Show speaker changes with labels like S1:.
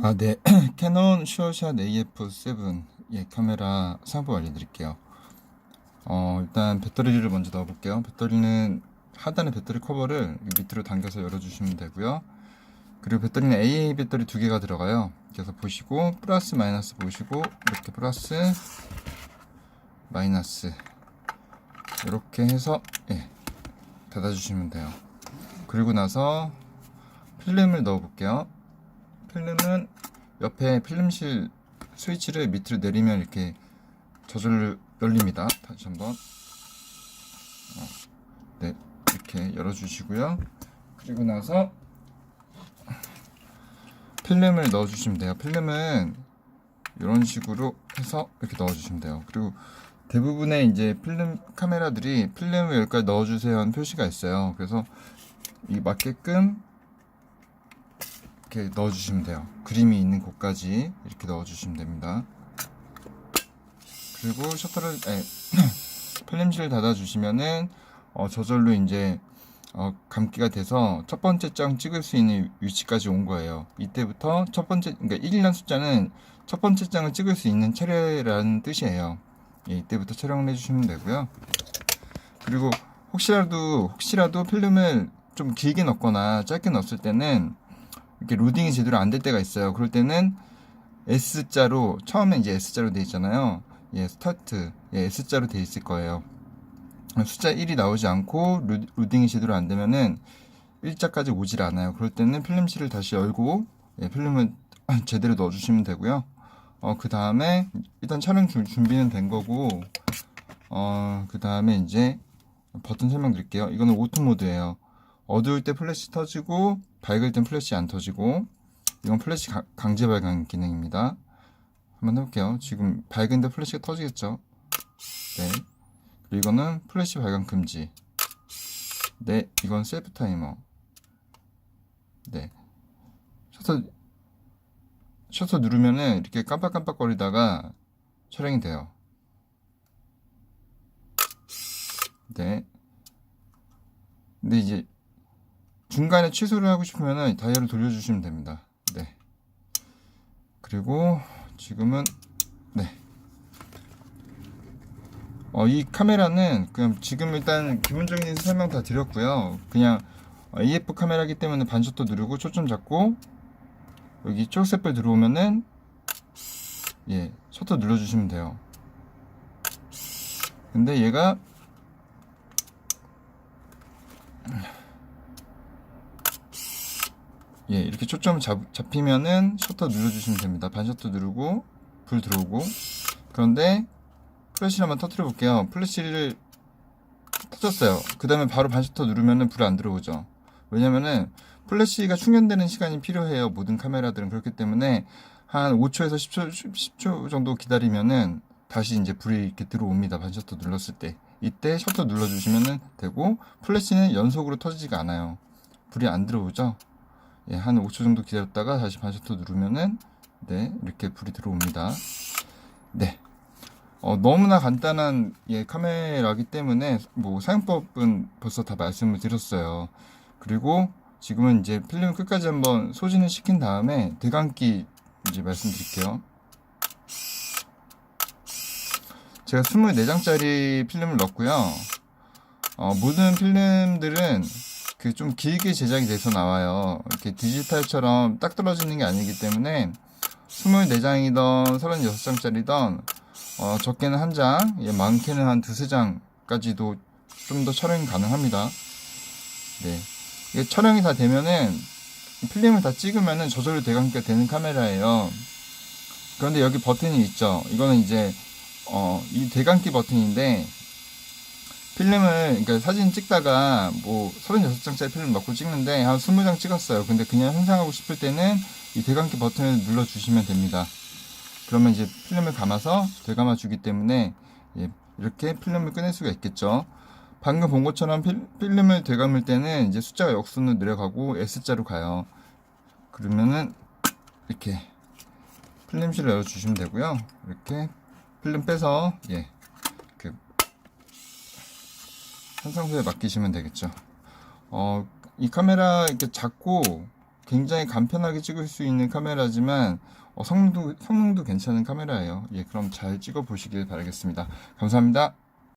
S1: 아, 네. 캐논 슈어샷 AF7 예, 카메라 사용법 알려드릴게요. 어, 일단 배터리를 먼저 넣어볼게요. 배터리는 하단에 배터리 커버를 밑으로 당겨서 열어주시면 되고요. 그리고 배터리는 AA 배터리 두 개가 들어가요. 그래서 보시고 플러스 마이너스 보시고 이렇게 플러스 마이너스 이렇게 해서 예, 닫아주시면 돼요. 그리고 나서 필름을 넣어볼게요. 필름은 옆에 필름실 스위치를 밑으로 내리면 이렇게 저절로 열립니다. 다시 한번 어, 네 이렇게 열어주시고요. 그리고 나서 필름을 넣어주시면 돼요. 필름은 이런 식으로 해서 이렇게 넣어주시면 돼요. 그리고 대부분의 이제 필름 카메라들이 필름을 여기까지 넣어주세요 하는 표시가 있어요. 그래서 이 맞게끔 이렇게 넣어주시면 돼요. 그림이 있는 곳까지 이렇게 넣어주시면 됩니다. 그리고 셔터를, 에, 필름실을 닫아주시면은, 어, 저절로 이제, 어, 감기가 돼서 첫 번째 장 찍을 수 있는 위치까지 온 거예요. 이때부터 첫 번째, 그러니까 1이라는 숫자는 첫 번째 장을 찍을 수 있는 차례라는 뜻이에요. 예, 이때부터 촬영을 해주시면 되고요. 그리고 혹시라도, 혹시라도 필름을 좀 길게 넣거나 짧게 넣었을 때는 이렇게 로딩이 제대로 안 될 때가 있어요. 그럴 때는 S자로 처음에 이제 S자로 돼 있잖아요. 예, 스타트 예, S자로 돼 있을 거예요. 숫자 1이 나오지 않고 로- 로딩이 제대로 안 되면은 1자까지 오질 않아요. 그럴 때는 필름실을 다시 열고 예, 필름을 제대로 넣어주시면 되고요. 어, 그 다음에 일단 촬영 준- 준비는 된 거고 어, 그 다음에 이제 버튼 설명드릴게요. 이거는 오토 모드예요. 어두울 때 플래시 터지고 밝을 땐 플래시 안 터지고 이건 플래시 가- 강제 발광 기능입니다. 한번 해볼게요. 지금 밝은데 플래시가 터지겠죠? 네. 그리고 이거는 플래시 발광 금지. 네. 이건 셀프 타이머. 네. 셔터 셔터 누르면은 이렇게 깜빡깜빡거리다가 촬영이 돼요. 네. 근데 이제 중간에 취소를 하고 싶으면 다이얼을 돌려주시면 됩니다. 네. 그리고 지금은 네. 어, 이 카메라는 그냥 지금 일단 기본적인 설명 다 드렸고요. 그냥 AF 카메라기 때문에 반셔터 누르고 초점 잡고 여기 초록색불 들어오면은 예 셔터 눌러주시면 돼요. 근데 얘가 예, 이렇게 초점 잡, 잡히면은 셔터 눌러주시면 됩니다. 반셔터 누르고 불 들어오고 그런데 플래시를 한번 터트려 볼게요. 플래시를 터졌어요. 그 다음에 바로 반셔터 누르면은 불 안 들어오죠. 왜냐면은 플래시가 충전되는 시간이 필요해요. 모든 카메라들은 그렇기 때문에 한 5초에서 10초, 10초 정도 기다리면은 다시 이제 불이 이렇게 들어옵니다. 반셔터 눌렀을 때. 이때 셔터 눌러주시면 되고 플래시는 연속으로 터지지가 않아요. 불이 안 들어오죠. 예, 한 5초 정도 기다렸다가 다시 반셔터 누르면은 네 이렇게 불이 들어옵니다. 네. 어, 너무나 간단한 예, 카메라기 때문에 뭐 사용법은 벌써 다 말씀을 드렸어요. 그리고 지금은 이제 필름 끝까지 한번 소진을 시킨 다음에 대감기 이제 말씀드릴게요. 제가 24장짜리 필름을 넣었고요. 어, 모든 필름들은 그 좀 길게 제작이 돼서 나와요. 이렇게 디지털처럼 딱 떨어지는 게 아니기 때문에 24장이던 36장짜리던 어, 적게는 한 장, 예, 많게는 한 두세 장까지도 좀 더 촬영이 가능합니다. 네. 이게 촬영이 다 되면은 필름을 다 찍으면은 저절로 대감기가 되는 카메라예요. 그런데 여기 버튼이 있죠. 이거는 이제 어, 이 대감기 버튼인데 필름을 그러니까 사진 찍다가 뭐 36장짜리 필름 넣고 찍는데 한 20장 찍었어요. 근데 그냥 현상하고 싶을 때는 이 대감기 버튼을 눌러 주시면 됩니다. 그러면 이제 필름을 감아서 되감아 주기 때문에 예, 이렇게 필름을 꺼낼 수가 있겠죠. 방금 본 것처럼 필, 필름을 되감을 때는 이제 숫자가 역순으로 내려가고 S자로 가요. 그러면은 이렇게 필름실을 열어주시면 되고요. 이렇게 필름 빼서 예, 그 현상소에 맡기시면 되겠죠. 어, 이 카메라 이렇게 작고 굉장히 간편하게 찍을 수 있는 카메라지만 어, 성능도 성능도 괜찮은 카메라예요. 예, 그럼 잘 찍어 보시길 바라겠습니다. 감사합니다.